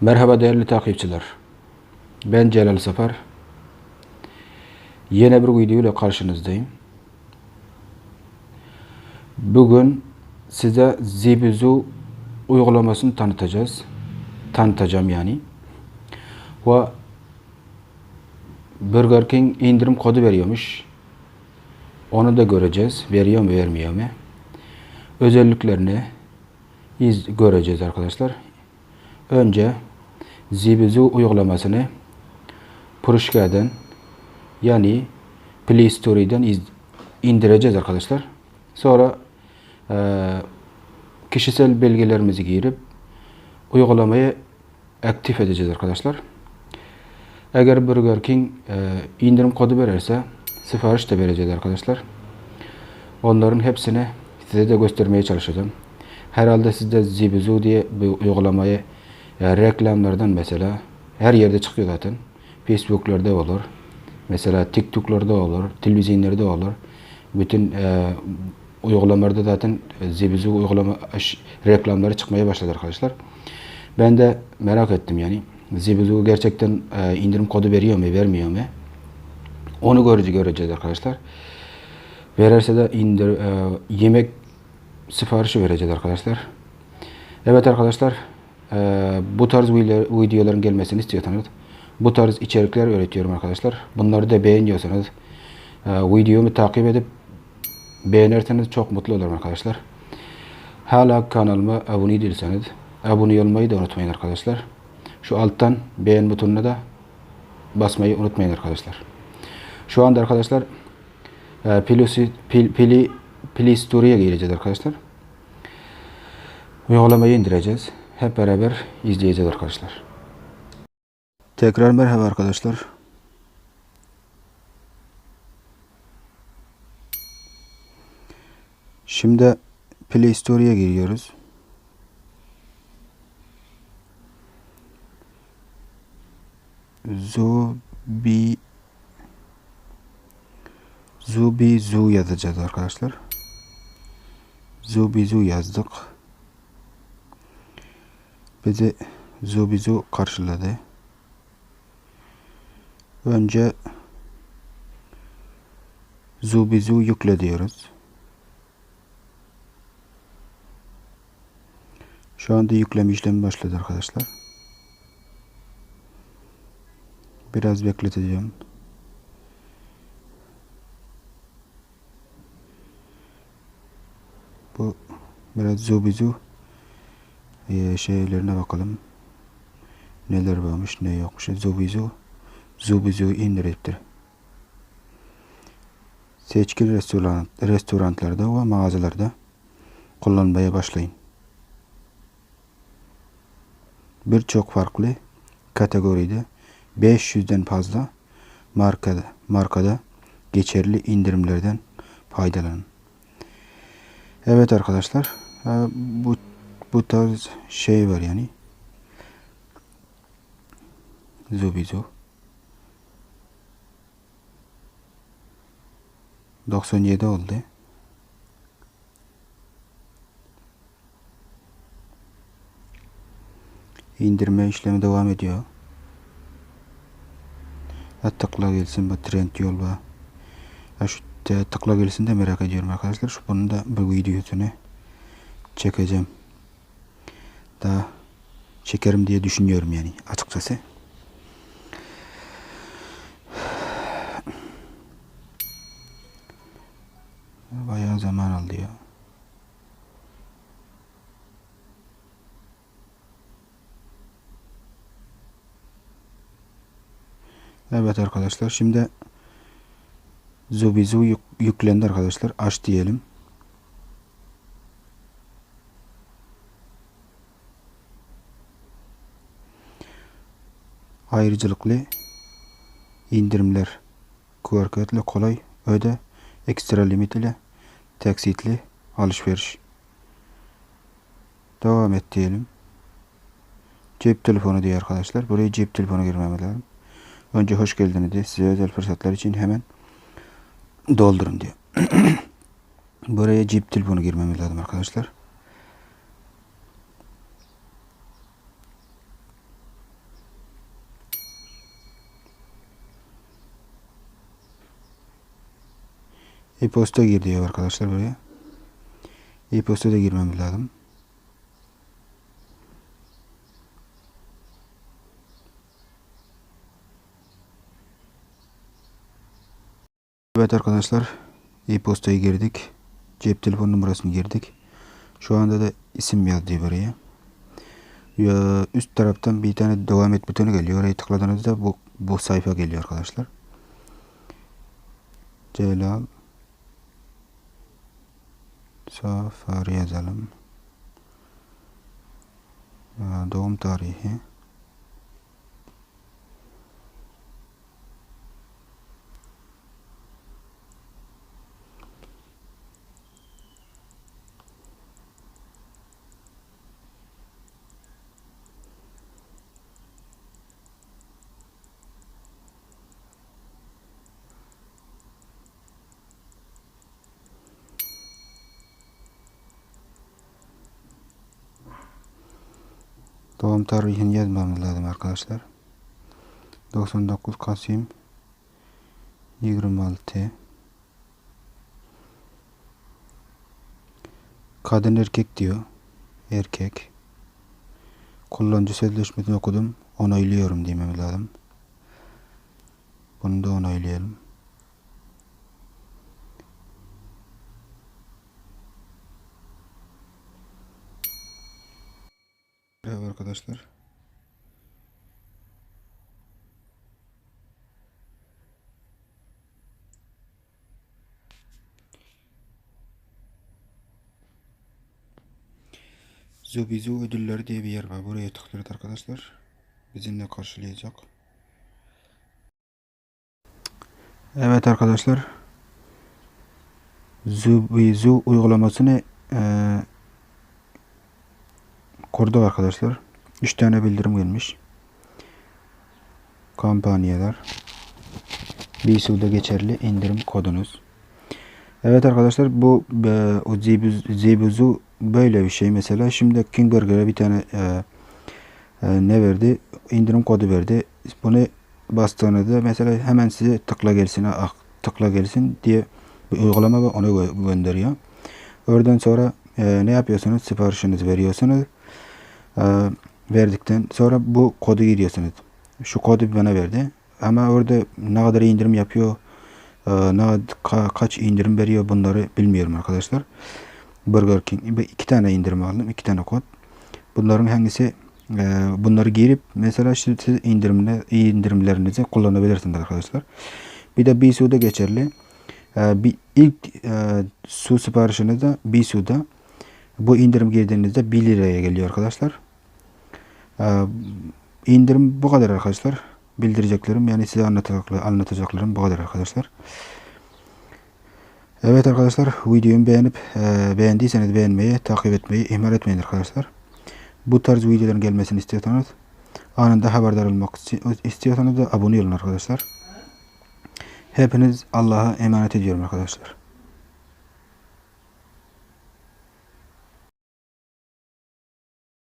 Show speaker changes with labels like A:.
A: Merhaba değerli takipçiler. Ben Celal Safar. Yeni bir video ile karşınızdayım. Bugün size Zibizu uygulamasını tanıtacağız. Tanıtacağım yani. Ve Burger King indirim kodu veriyormuş. Onu da göreceğiz. Veriyor mu vermiyor mu? Özelliklerini iz göreceğiz arkadaşlar. Önce Zibizu uygulamasını Puruşka'dan yani Play Store'dan iz- indireceğiz arkadaşlar. Sonra eee, kişisel bilgilerimizi girip uygulamayı aktif edeceğiz arkadaşlar. Eğer Burger King eee, indirim kodu verirse sipariş de vereceğiz arkadaşlar. Onların hepsini size de göstermeye çalışacağım. Herhalde siz de Zibizu diye bir uygulamayı e, reklamlardan mesela her yerde çıkıyor zaten. Facebook'larda olur. Mesela TikTok'larda olur. Televizyonlarda olur. Bütün e, uygulamalarda zaten e, Zibizu uygulama aş- reklamları çıkmaya başladı arkadaşlar. Ben de merak ettim yani. Zibizu gerçekten e, indirim kodu veriyor mu, vermiyor mu? Onu görece göreceğiz arkadaşlar. Verirse de indir e, yemek siparişi vereceğiz arkadaşlar. Evet arkadaşlar e, bu tarz video- videoların gelmesini istiyorsanız bu tarz içerikler üretiyorum arkadaşlar. Bunları da beğeniyorsanız e, videomu takip edip beğenirseniz çok mutlu olurum arkadaşlar. Hala kanalıma abone değilseniz abone olmayı da unutmayın arkadaşlar. Şu alttan beğen butonuna da basmayı unutmayın arkadaşlar. Şu anda arkadaşlar e, Play Store'ya gireceğiz arkadaşlar. Uygulamayı indireceğiz. Hep beraber izleyeceğiz arkadaşlar. Tekrar merhaba arkadaşlar. Şimdi Play Store'ya giriyoruz. Zubi Zubizu yazacağız arkadaşlar. Zubizu yazdık. Bizi Zubizu karşıladı. Önce Zubizu yükle diyoruz. Şu anda yükleme işlemi başladı arkadaşlar. Biraz bekleteceğim. Bu biraz Zubizu ee, şeylerine bakalım. Neler varmış ne yokmuş. Zubizu Zubizu indirittir. Seçkin restoran, restoranlarda ve mağazalarda kullanmaya başlayın. Birçok farklı kategoride 500'den fazla markada, markada geçerli indirimlerden faydalanın. Evet arkadaşlar e, bu bu tarz şey var yani. Zubizu. 97 oldu. İndirme işlemi devam ediyor. Ha, tıkla gelsin bu trend yol. Ha, şu tıkla gelsin de merak ediyorum arkadaşlar. Şu bunun da bu videosunu çekeceğim. Daha çekerim diye düşünüyorum yani açıkçası. Bayağı zaman aldı ya. Evet arkadaşlar şimdi Zubizu yük- yüklendi arkadaşlar. Aç diyelim. Ayrıcalıklı indirimler kodla kolay öde ekstra limit ile taksitli alışveriş. Devam et diyelim. Cep telefonu diye arkadaşlar. Buraya cep telefonu girmem lazım. Önce hoş geldiniz diye size özel fırsatlar için hemen doldurun diyor. Buraya cep telefonu girmemiz lazım arkadaşlar. E-posta gir diyor arkadaşlar buraya. E-posta da girmemiz lazım. Evet arkadaşlar e-postaya girdik. Cep telefon numarasını girdik. Şu anda da isim yazdı buraya. Ya, üst taraftan bir tane devam et butonu geliyor. Oraya tıkladığınızda bu, bu sayfa geliyor arkadaşlar. Celal صافر يا زلم دوم طاري هي Doğum tarihini yazmamız lazım arkadaşlar. 99 Kasım 26 Kadın erkek diyor. Erkek. Kullanıcı sözleşmesini okudum. Onaylıyorum dememiz lazım. Bunu da onaylayalım. Merhaba arkadaşlar. Zubizu ödülleri diye bir yer var. Buraya tıklıyoruz arkadaşlar. Bizimle karşılayacak. Evet arkadaşlar. Zubizu uygulamasını eee kurduk arkadaşlar. 3 tane bildirim gelmiş. Kampanyalar. Bisu'da geçerli indirim kodunuz. Evet arkadaşlar bu e, o Zibuz- Zibuzu böyle bir şey mesela. Şimdi King Burger'a bir tane e, e, ne verdi? İndirim kodu verdi. Bunu bastığınızda mesela hemen size tıkla gelsin, ah, tıkla gelsin diye bir uygulama onu gö- gönderiyor. Oradan sonra e, ne yapıyorsunuz? Siparişinizi veriyorsunuz. E, verdikten sonra bu kodu giriyorsunuz. Şu kodu bana verdi. Ama orada ne kadar indirim yapıyor, e, ne ka- kaç indirim veriyor bunları bilmiyorum arkadaşlar. Burger King iki tane indirim aldım, iki tane kod. Bunların hangisi e, bunları girip mesela siz indirimle indirimlerinizi kullanabilirsiniz arkadaşlar. Bir de Bisu'da geçerli. Bir ilk su siparişinizde Bisu'da bu indirim girdiğinizde 1 liraya geliyor arkadaşlar. Ee, indirim bu kadar arkadaşlar. Bildireceklerim yani size anlatacaklarım, bu kadar arkadaşlar. Evet arkadaşlar videomu beğenip e, beğendiyseniz beğenmeyi, takip etmeyi ihmal etmeyin arkadaşlar. Bu tarz videoların gelmesini istiyorsanız anında haberdar olmak isti- istiyorsanız da abone olun arkadaşlar. Hepiniz Allah'a emanet ediyorum arkadaşlar.